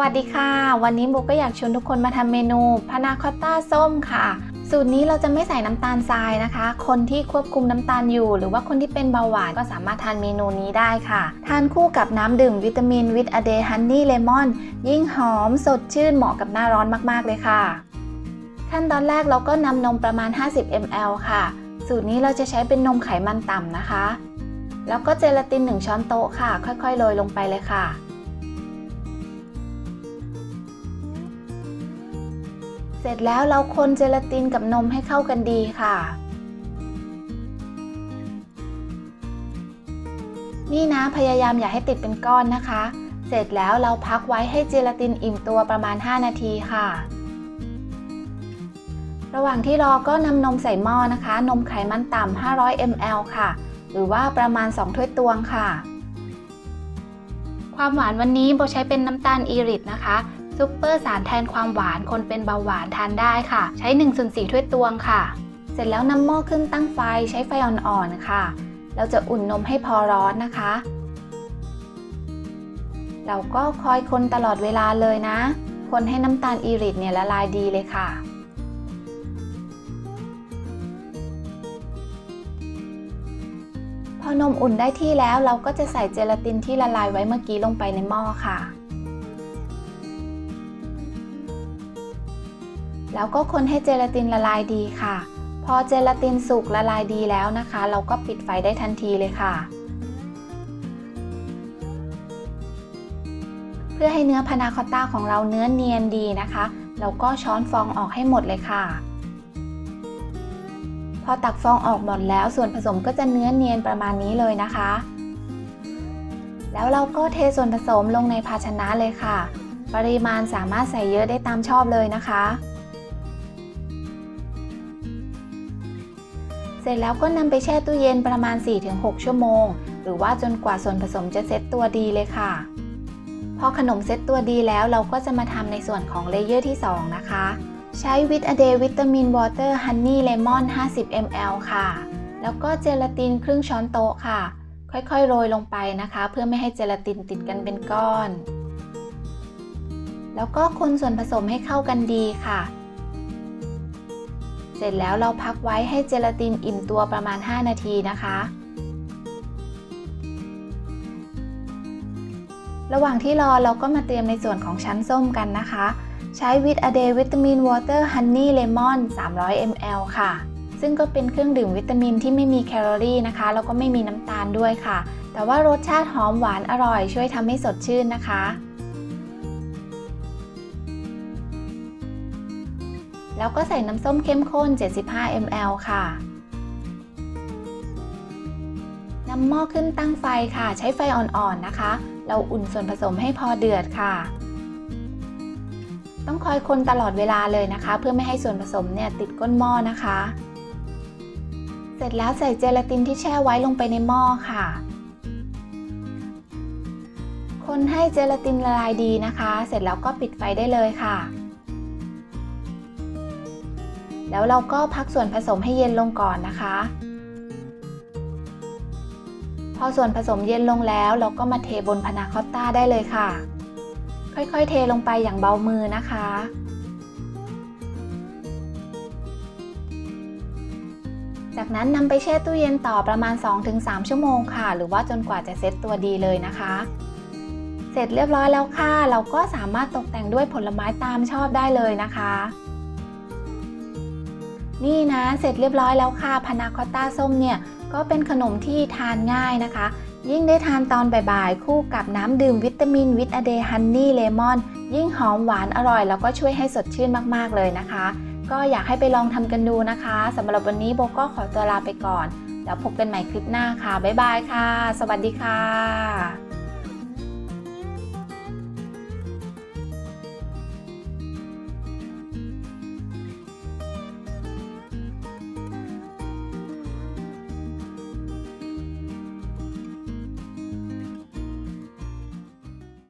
วัสดีค่ะ วันนี้โบก็อยากชวนทุกคนมาทำเมนูพานาคอตต้าส้มค่ะ สูตรนี้เราจะไม่ใส่น้ำตาลทรายนะคะ คนที่ควบคุมน้ำตาลอยู่ หรือว่าคนที่เป็นเบาหวานก็สามารถทานเมนูนี้ได้ค่ะ ทานคู่กับน้ำดื่มวิตามินวิตอเดย์ฮันนี่เลมอนยิ่งหอมสดชื่นเหมาะกับหน้าร้อนมากๆเลยค่ะ ขั้นตอนแรกเราก็นำนมประมาณ 50 ml ค่ะ สูตรนี้เราจะใช้เป็นนมไขมันต่ำนะคะ แล้วก็เจลาติน 1 ช้อนโต๊ะค่ะ ค่อยๆโรยลงไปเลยค่ะ ร็จแล้วเราคนเจลาตินกับนมให้เข้ากันดีค่ะ นี่นะพยายามอย่าให้ติดเป็นก้อนนะคะ เสร็จแล้วเราพักไว้ให้เจลาตินอิ่มตัวประมาณ 5 นาทีค่ะ ระหว่างที่รอก็นำนมใส่หม้อนะคะ นมไขมันต่ำ500 ml ค่ะ หรือว่าประมาณ 2 ถ้วยตวงค่ะ ความหวานวันนี้โบใช้เป็นน้ำตาลอีริตนะคะ ซุปเปอร์สารแทนความหวานคนเป็นเบาหวานทานได้ค่ะ ใช้1ส่วน4ถ้วยตวงค่ะ เสร็จแล้วนำหม้อขึ้นตั้งไฟใช้ไฟอ่อนๆค่ะ เราจะอุ่นนมให้พอร้อนนะคะ เราก็คอยคนตลอดเวลาเลยนะ คนให้น้ำตาลอีริตเนี่ยละลายดีเลยค่ะพอนมอุ่นได้ที่แล้วเราก็จะใส่เจลาตินที่ละลายไว้เมื่อกี้ลงไปในหม้อค่ะ แล้วก็คนให้เจลาตินละลายดีค่ะ พอเจลาตินสุกละลายดีแล้วนะคะ เราก็ปิดไฟได้ทันทีเลยค่ะ เพื่อให้เนื้อพานาคอตต้าของเราเนื้อเนียนดีนะคะ เราก็ช้อนฟองออกให้หมดเลยค่ะ พอตักฟองออกหมดแล้วส่วนผสมก็จะเนื้อเนียนประมาณนี้เลยนะคะ แล้วเราก็เทส่วนผสมลงในภาชนะเลยค่ะ ปริมาณสามารถใส่เยอะได้ตามชอบเลยนะคะ สร็จแล้วก็นำไปแช่ตู้เย็นประมาณ 4-6 ชั่วโมง หรือว่าจนกว่าส่วนผสมจะเซ็ตตัวดีเลยค่ะ พอขนมเซ็ตตัวดีแล้วเราก็จะมาทำในส่วนของเลเยอร์ที่ 2 นะคะ ใช้วิตอเดวิตามินวอเตอร์ฮันนี่เลมอน 50 ml ค่ะ แล้วก็เจลาตินครึ่งช้อนโต๊ะค่ะ ค่อยๆ โรยลงไปนะคะ เพื่อไม่ให้เจลาตินติดกันเป็นก้อน แล้วก็คนส่วนผสมให้เข้ากันดีค่ะ เสร็จแล้วเราพักไว้ให้เจลาตินอิ่มตัวประมาณ 5 นาทีนะคะ ระหว่างที่รอเราก็มาเตรียมในส่วนของชั้นส้มกันนะคะ ใช้วิตอเดวิตามินวอเตอร์ฮันนี่เลมอน300 ml ค่ะ ซึ่งก็เป็นเครื่องดื่มวิตามินที่ไม่มีแคลอรี่นะคะ แล้วก็ไม่มีน้ำตาลด้วยค่ะ แต่ว่ารสชาติหอมหวานอร่อยช่วยทำให้สดชื่นนะคะ แล้วก็ใส่น้ำส้มเข้มข้น 75 ml ค่ะนำหม้อขึ้นตั้งไฟค่ะ ใช้ไฟอ่อนๆนะคะ เราอุ่นส่วนผสมให้พอเดือดค่ะ ต้องคอยคนตลอดเวลาเลยนะคะ เพื่อไม่ให้ส่วนผสมเนี่ยติดก้นหม้อนะคะ เสร็จแล้วใส่เจลาตินที่แช่ไว้ลงไปในหม้อค่ะคนให้เจลาตินละลายดีนะคะ เสร็จแล้วก็ปิดไฟได้เลยค่ะ แล้วเราก็พักส่วนผสมให้เย็นลงก่อนนะคะ พอส่วนผสมเย็นลงแล้วเราก็มาเทบนพานาคอตต้าได้เลยค่ะ ค่อยๆ เทลงไปอย่างเบามือนะคะจากนั้นนำไปแช่ตู้เย็นต่อประมาณ 2-3 ชั่วโมงค่ะ หรือว่าจนกว่าจะเซ็ตตัวดีเลยนะคะ เสร็จเรียบร้อยแล้วค่ะ เราก็สามารถตกแต่งด้วยผลไม้ตามชอบได้เลยนะคะ นี่นะเสร็จเรียบร้อยแล้วค่ะพานาคอต้าส้มเนี่ยก็เป็นขนมที่ทานง่ายนะคะ ยิ่งได้ทานตอนบ่ายๆ คู่กับน้ำดื่มวิตามินวิตอเดฮันนี่เลมอน ยิ่งหอมหวานอร่อย แล้วก็ช่วยให้สดชื่นมากๆเลยนะคะ ก็อยากให้ไปลองทำกันดูนะคะสำหรับวันนี้โบก็ขอตัวลาไปก่อน แล้วพบกันใหม่คลิปหน้าค่ะ บ๊ายบายค่ะ สวัสดีค่ะ